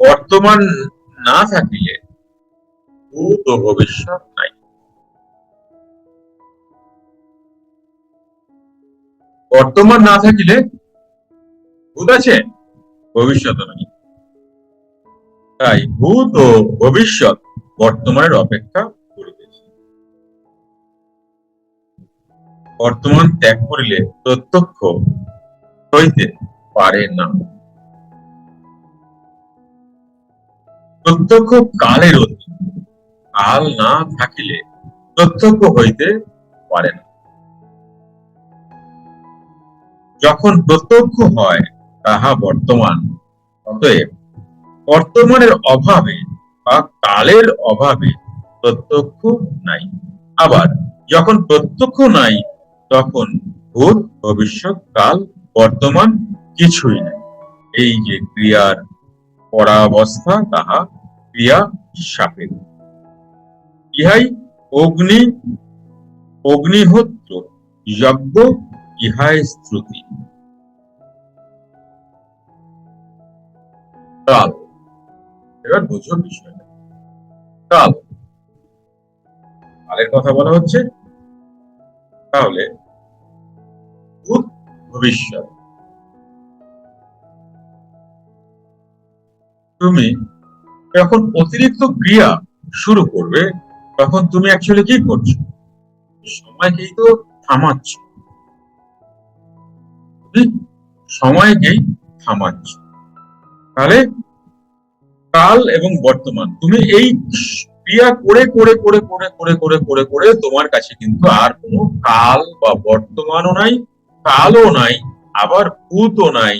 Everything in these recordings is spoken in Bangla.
বর্তমান না থাকিলে ভূত ও ভবিষ্যৎ নাই। বর্তমান না থাকিলে ভূত আছে ভবিষ্যৎ নাই। তাই ভূত ও ভবিষ্যৎ বর্তমানের অপেক্ষা করিতেছে। বর্তমান ত্যাগ করিলে প্রত্যক্ষ হইতে পারে না। প্রত্যক্ষ কালের অধীন। কাল না থাকিলে প্রত্যক্ষ হইতে পারে না। যখন প্রত্যক্ষ হয় তাহা বর্তমান, অতএব বর্তমানের অভাবে বা কালের অভাবে প্রত্যক্ষ নাই। আবার যখন প্রত্যক্ষ নাই, তখন ভূত, ভবিষ্যৎ, কাল, বর্তমান কিছুই নাই। এই যে ক্রিয়ার পরাবস্থা তাহা ক্রিয়া সাপেক্ষ ইহাই অগ্নি, অগ্নিহোত্র, যজ্ঞ, ইহাই কাল। এবার বিষয়টা। কাল। কালের কথা বলা হচ্ছে। তাহলে ভূত ভবিষ্যৎ। তুমি যখন অতিরিক্ত ক্রিয়া শুরু করবে, তখন তুমি অ্যাকচুয়ালি কি করছ? সময়কেই তো থামাচ্ছ। সময়কেই থামাচ্ছ। তাহলে কাল এবং বর্তমান, তুমি এই ক্রিয়া করে করে করে করে করে করে করে করে তোমার কাছে কিন্তু আর কোনো কাল বা বর্তমানও নাই, কালও নাই, আবার ভূতও নাই,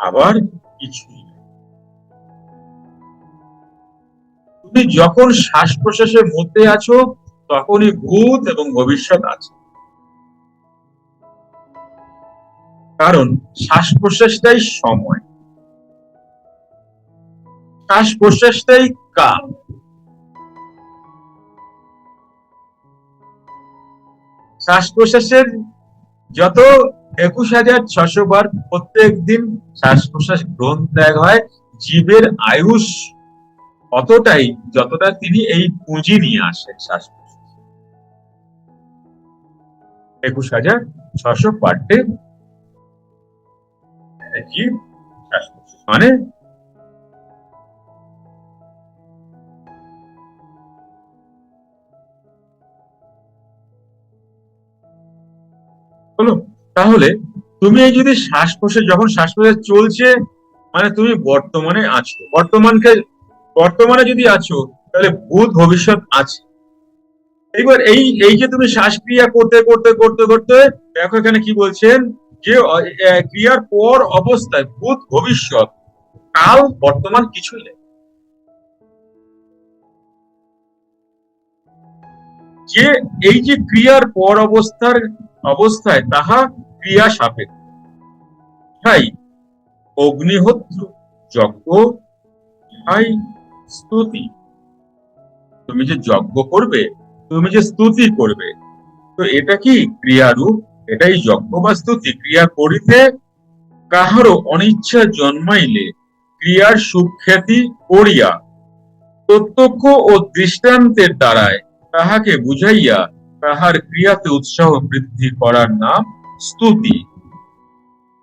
আবার কিছুই তুমি যখন শ্বাস প্রশ্বাসের মধ্যে আছো, তখনই ভূত এবং ভবিষ্যৎ আছে। কারণ শ্বাস প্রশ্বাসটাই সময়। শ্বাস প্রশ্বাসটাই কাল। শ্বাস প্রশ্বাসের যত একুশ হাজার ছশো বার প্রত্যেক দিন শ্বাস প্রশ্বাস গ্রহণ ত্যাগ হয়, জীবের আয়ুষ অতটাই যতটা তিনি এই পুঁজি নিয়ে আসেন শ্বাস একুশ হাজার ছশো পার ডে জীব শ্বাস প্রশ্বাস মানে হলো তাহলে তুমি এই যদি শ্বাস যখন শ্বাস চলছে মানে তুমি বর্তমানে আছো। বর্তমানকে বর্তমানে যদি আছো, তাহলে ভূত ভবিষ্যৎ আছে। এইবার এই এই যে তুমি শ্বাসক্রিয়া করতে করতে করতে করতে, দেখো এখানে কি বলছেন, যে ক্রিয়ার পর অবস্থায় ভূত ভবিষ্যৎ। কাল বর্তমান কিছুই নেই। যে, এই যে ক্রিয়ার পর অবস্থার, অবস্থায় তাহা ক্রিয়া সাপেক্ষ। তাই অগ্নিহোত্র যজ্ঞ স্তুতি। তুমি যে যজ্ঞ করবে, তুমি যে স্তুতি করবে, তো এটা কি ক্রিয়ারূপ? এটাই যজ্ঞ বা স্তুতি। ক্রিয়া করিতে কাহারও অনিচ্ছা জন্মাইলে ক্রিয়ার সুখ্যাতি করিয়া প্রত্যক্ষ ও দৃষ্টান্তের দ্বারায় তাহাকে বুঝাইয়া তাহার ক্রিয়াতে উৎসাহ বৃদ্ধি করার নাম স্তুতি।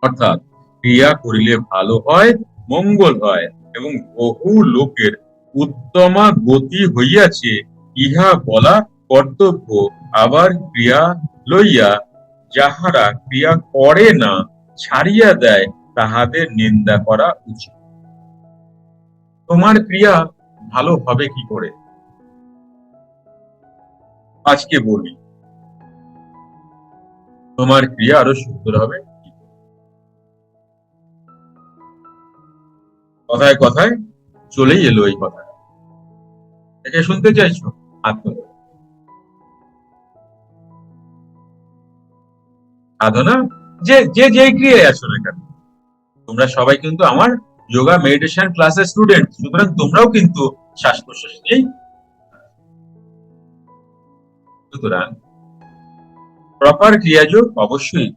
অর্থাৎ ক্রিয়া করিলে ভালো হয়, মঙ্গল হয় এবং বহু লোকের উত্তমা গতি হইয়াছে, ইহা বলা কর্তব্য, আবার ক্রিয়া লইয়া যাহারা ক্রিয়া করে না, ছাড়িয়া দেয়, তাহাদের নিন্দা করা উচিত। তোমার ক্রিয়া ভালো হবে কি করে? আজকে বলি। তোমার ক্রিয়া আরও সুন্দর হবে কথায় কথায় চলেই এলো এই কথা। একে শুনতে চাইছো? তোলো। সাধনা, যে যে যেই ক্রিয়ায় আছো না কেন? তোমরা সবাই কিন্তু আমার যোগা মেডিটেশন ক্লাসের স্টুডেন্ট সুতরাং তোমরাও কিন্তু শ্বাস প্রশ্বাস নিয়েই সুতরাং প্রপার ক্রিয়াযোগ অবশ্যই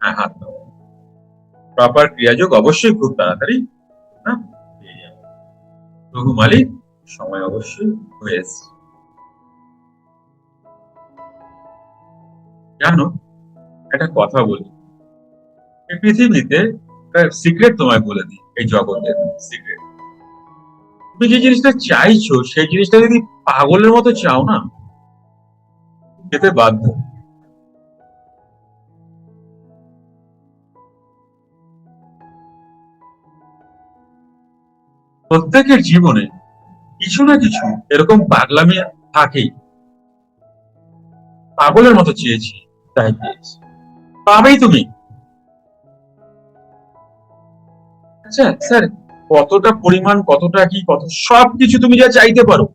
হ্যাঁ হাত প্রপার ক্রিয়াযোগ অবশ্যই খুব তাড়াতাড়ি যাবে। রঘু মালিক, সময় অবশ্যই হয়ে এসছে। জানো, একটা কথা বলি। এই পৃথিবীতে সিক্রেট তোমায় বলে দিই, এই জগতের সিক্রেট তুমি যে জিনিসটা চাইছো, সেই জিনিসটা যদি পাগলের মতো চাও না যেতে বাধ্য। প্রত্যেকের জীবনে কিছু না কিছু এরকম পাগলামি থাকেই। পাগলের মতো চেয়েছি, তাই পেয়েছি। পাবেই তুমি। আচ্ছা স্যার, কতটা পরিমাণ, কতটা কি, কত সবকিছু তুমি যা চাইতে পারো।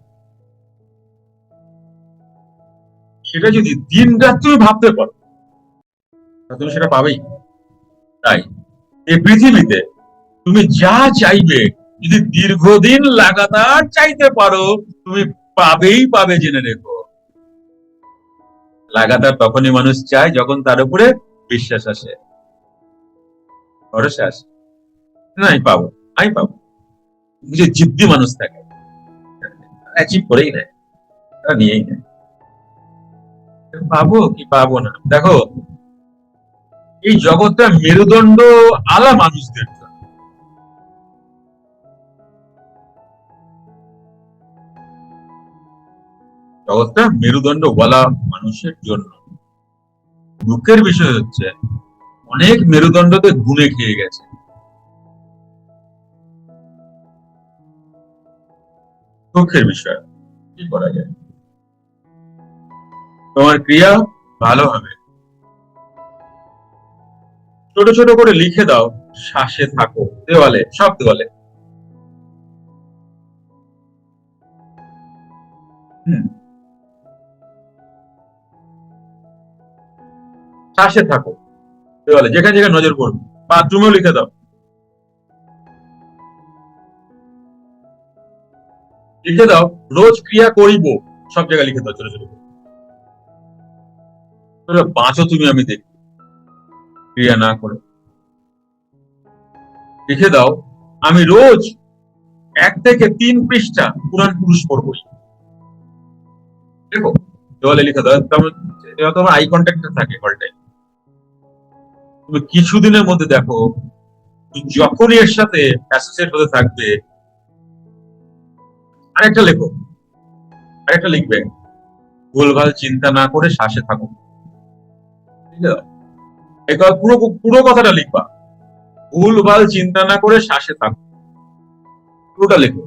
সেটা যদি দিন রাত তুমি ভাবতে পারো তুমি সেটা পাবেই। তাই, এই পৃথিবীতে তুমি যা চাইবে যদি দীর্ঘদিন লাগাতার চাইতে পারো, তুমি পাবেই পাবে জেনে রেখো। লাগাতার তখনই মানুষ চায় যখন তার উপরে বিশ্বাস আসে। ভরসা আসে। না, আমি পাবো আমি পাবো। যে জিদ্দি মানুষ থাকে অ্যাচিভ করেই নেয় নিয়েই নেয়। পাবো কি পাবো না? দেখো, এই জগৎটা মেরুদণ্ড আলা মানুষদের জন্য। জগৎটা মেরুদণ্ড বলা মানুষের জন্য। দুঃখের বিষয় হচ্ছে, অনেক মেরুদণ্ডতে গুনে খেয়ে গেছে। দুঃখের বিষয়, কি করা যায়? তোমার ক্রিয়া ভালো হবে। ছোট ছোট করে লিখে দাও, শ্বাসে থাকো, দেওয়ালে, সব দেওয়ালে। শ্বাসে থাকো। দেওয়ালে যেখানে যেখানে নজর পড়বে। বাথরুমেও লিখে দাও। লিখে দাও, রোজ ক্রিয়া করিব। সব জায়গায় লিখে দাও ছোট ছোট। বাঁচো তুমি, আমি দেখি। ক্রিয়া না করে। লিখে দাও, আমি রোজ এক থেকে তিন পৃষ্ঠা পুরাণ পুরুষ পড়বই দেখো দেওয়ালে লিখে দাও তোমার আই কন্ট্যাক্ট থাকে হলটাই তুমি কিছুদিনের মধ্যে দেখো যখনই এর সাথে অ্যাসোসিয়েট হতে থাকবে, আরেকটা লেখো, আরেকটা লিখবে, ভুলভাল চিন্তা না করে শ্বাসে থাকো। ঠিক আছে পুরো পুরো কথাটা লিখবা। ভুলভাল চিন্তা না করে শ্বাসে থাকো। পুরোটা লেখো।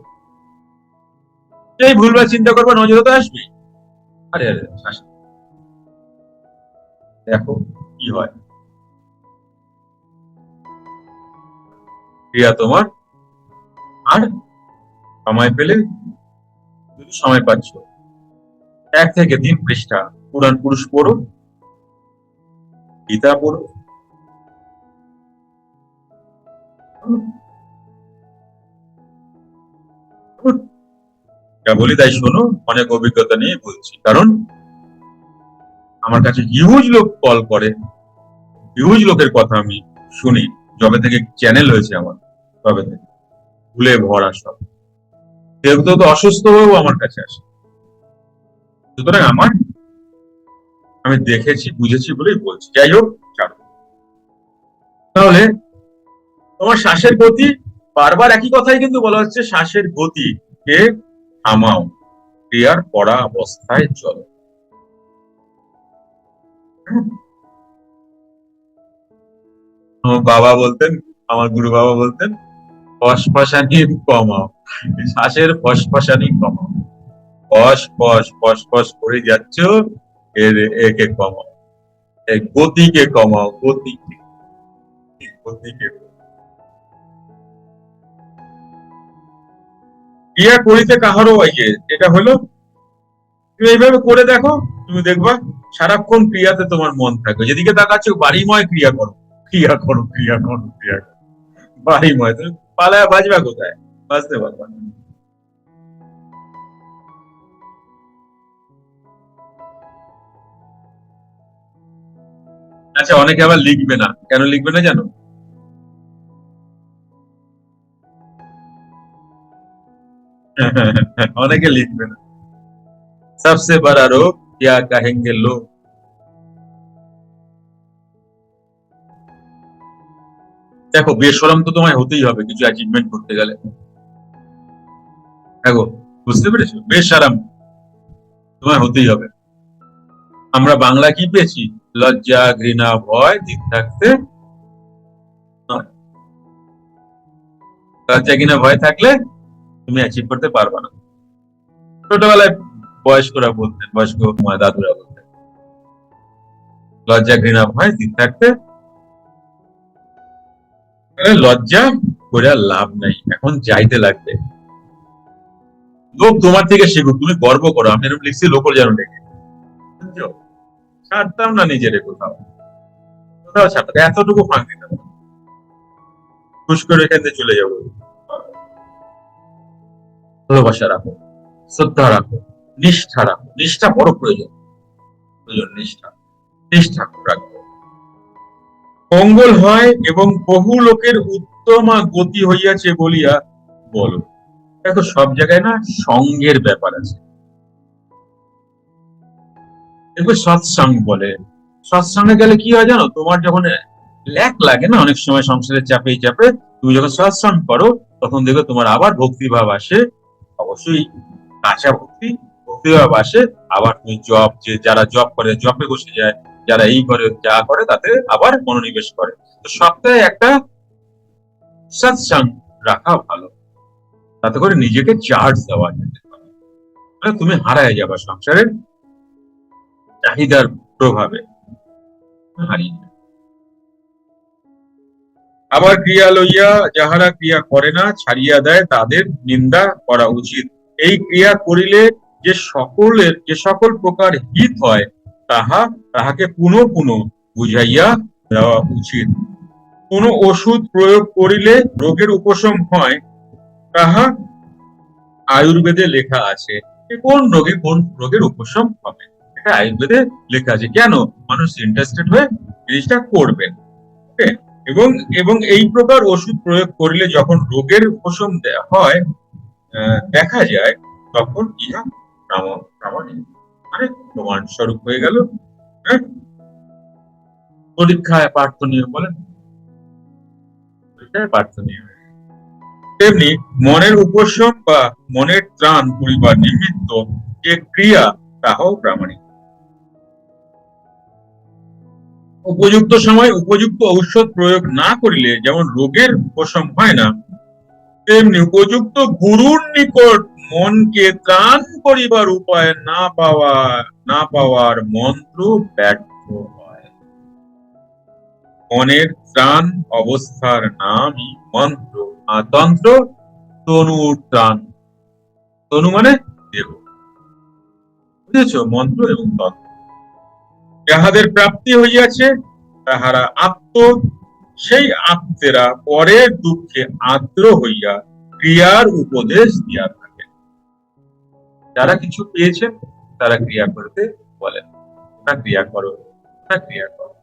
এই ভুলভাল চিন্তা করবে নজরে তো আসবে আরে আরে, শ্বাসে। দেখো কি হয়। ক্রিয়া তোমার। আর সময় পেলে যদি সময় পাচ্ছ। এক থেকে তিন পৃষ্ঠা। পুরাণ পুরুষ পড়ো, গীতা পড়ো। বলি তাই শোনো, অনেক অভিজ্ঞতা নিয়ে বলছি। কারণ আমার কাছে হিউজ লোক কল করে। হিউজ লোকের কথা আমি শুনি। যবে থেকে চ্যানেল হয়েছে আমার। তবে ভুলে ভরা সব। কেউ তো অসুস্থ হয়েও আমার কাছে আসে। সুতরাং আমার আমি দেখেছি, বুঝেছি বলেই বলছি। যাই হোক তাহলে তোমার শ্বাসের গতি, বারবার একই কথাই কিন্তু বলা হচ্ছে, শ্বাসের গতিকে থামাও, ক্রিয়ার পড়া অবস্থায় চলো বাবা বলতেন, আমার গুরু বাবা বলতেন ফসফসানি কমাও শ্বাসের ফসফসানি কমাও ফস ফস ফস ফস করে যাচ্ছ, এর একে কমাও এই গতিকে কমাও গতিকে। গতিকে ক্রিয়া করিতে কাহারও আইয়ে এটা হলো, তুমি এইভাবে করে দেখো, তুমি দেখবা, সারাক্ষণ ক্রিয়াতে তোমার মন থাকবে। যেদিকে তাকাচ্ছ, বাড়িময় ক্রিয়া করো। ক্রিয়া করো ক্রিয়া করো ক্রিয়া করো। বাড়িময় তুমি পালায় বাজবা কোথায় বাঁচতে পারবা না আচ্ছা অনেকে আবার লিখবে না কেন লিখবে না জানো অনেকে লিখবে না সবসে বড় রোগ क्या कहेंगे लोग দেখো বেসরম তো তোমায় হতেই হবে, কিছু অ্যাচিভমেন্ট করতে গেলে। দেখো, বুঝতে পেরেছ? বেসারাম তোমায় হতেই হবে। আমরা বাংলা কি পেয়েছি? লজ্জা, ঘৃণা, ভয়, ঠিক থাকতে লজ্জা, ঘৃণা, ভয় থাকলে তুমি অ্যাচিভ করতে পারবে না। ছোটবেলায় বয়স্করা বলতেন, বয়স্ক দাদুরা বলতেন, লজ্জা, ঘৃণা, ভয়, ঠিক থাকতে লজ্জা? করে লাভ নাই। এখন যাইতে লাগবে। লোক তোমার থেকে শিখুক, তুমি গর্ব করো। আমি এরকম লিখছি লোকর যেন দেখে ছাড়তাম না নিজেরে কোথাও। কোথাও ছাড়তাম এতটুকু ফাঁক দিতাম। খুশ করে এখান থেকে চলে যাব। ভালোবাসা রাখো, শ্রদ্ধা রাখো, নিষ্ঠা রাখো। নিষ্ঠা বড় প্রয়োজন। প্রয়োজন নিষ্ঠা। নিষ্ঠা রাখো। মঙ্গল হয় এবং বহু লোকের উত্তমা গতি হইয়াছে বলিয়া বলো। দেখো, সব জায়গায় না সঙ্গের ব্যাপার আছে। দেখবে সৎসঙ্গ বলে। সৎসঙ্গে গেলে কি হয় জানো? তোমার যখন ল্যাক লাগে না, অনেক সময় সংসারের চাপে চাপে, তুমি যখন সৎসঙ্গ করো, তখন দেখবে তোমার আবার ভক্তিভাব আসে। অবশ্যই কাঁচা ভক্তি, ভক্তিভাব আসে। আবার তুমি জব যে, যারা জব করে জবে বসে যায় যারা এই করে যা করে তাতে আবার মনোনিবেশ করে। তো সপ্তাহে একটা সৎসঙ্গ রাখা ভালো। তাতে করে নিজেকে চার্জ দেওয়া যেতে পারে মানে তুমি হারায় যাবা সংসারের চাহিদার প্রভাবে। হারিয়ে আবার ক্রিয়া লইয়া যাহারা ক্রিয়া করে না, ছাড়িয়া দেয়, তাদের নিন্দা করা উচিত। এই ক্রিয়া করিলে যে সকলের, যে সকল প্রকার হিত হয় তাহা তাহাকে পুনঃ পুনঃ বুঝাইয়া দেওয়া উচিত। কোন ওষুধ প্রয়োগ করিলে রোগের উপশম হয়, তাহা আয়ুর্বেদে লেখা আছে কোন রোগে কোন রোগের উপশম হবে। এটা আয়ুর্বেদে লেখা আছে। কেন? মানুষ ইন্টারেস্টেড হয়ে জিনিসটা করবেন এবং এবং এই প্রকার ওষুধ প্রয়োগ করিলে যখন রোগের উপশম হয় দেখা যায়, তখন ইহা প্রামাণিক। প্রমাণ স্বরূপ হয়ে গেল হ্যাঁ? পরীক্ষায় প্রার্থনীয় বলেন। পরীক্ষায় প্রার্থনীয় তেমনি মনের উপশম বা মনের ত্রাণ করিবার নিমিত্ত যে ক্রিয়া, তাহাও প্রামাণিক। উপযুক্ত সময় উপযুক্ত ঔষধ প্রয়োগ না করিলে যেমন রোগের উপশম হয় না তেমনি উপযুক্ত গুরুর নিকট মনকে ত্রাণ করিবার উপায় না পাওয়া না পাওয়ার মন্ত্র ব্যর্থ হয়। মনের ত্রাণ অবস্থার নামই মন্ত্র, আর তন্ত্র তনুর ত্রাণ। তনু মানে দেহ। বুঝেছ? মন্ত্র এবং তন্ত্র। যাহাদের প্রাপ্তি হইয়াছে, তাহারা আত্ম সেই আত্মেরা পরের দুঃখে আদ্র হইয়া ক্রিয়ার উপদেশ দিয়া থাকে। যারা কিছু পেয়েছেন, তারা ক্রিয়া করতে বলেন না ক্রিয়া করো না ক্রিয়া করো।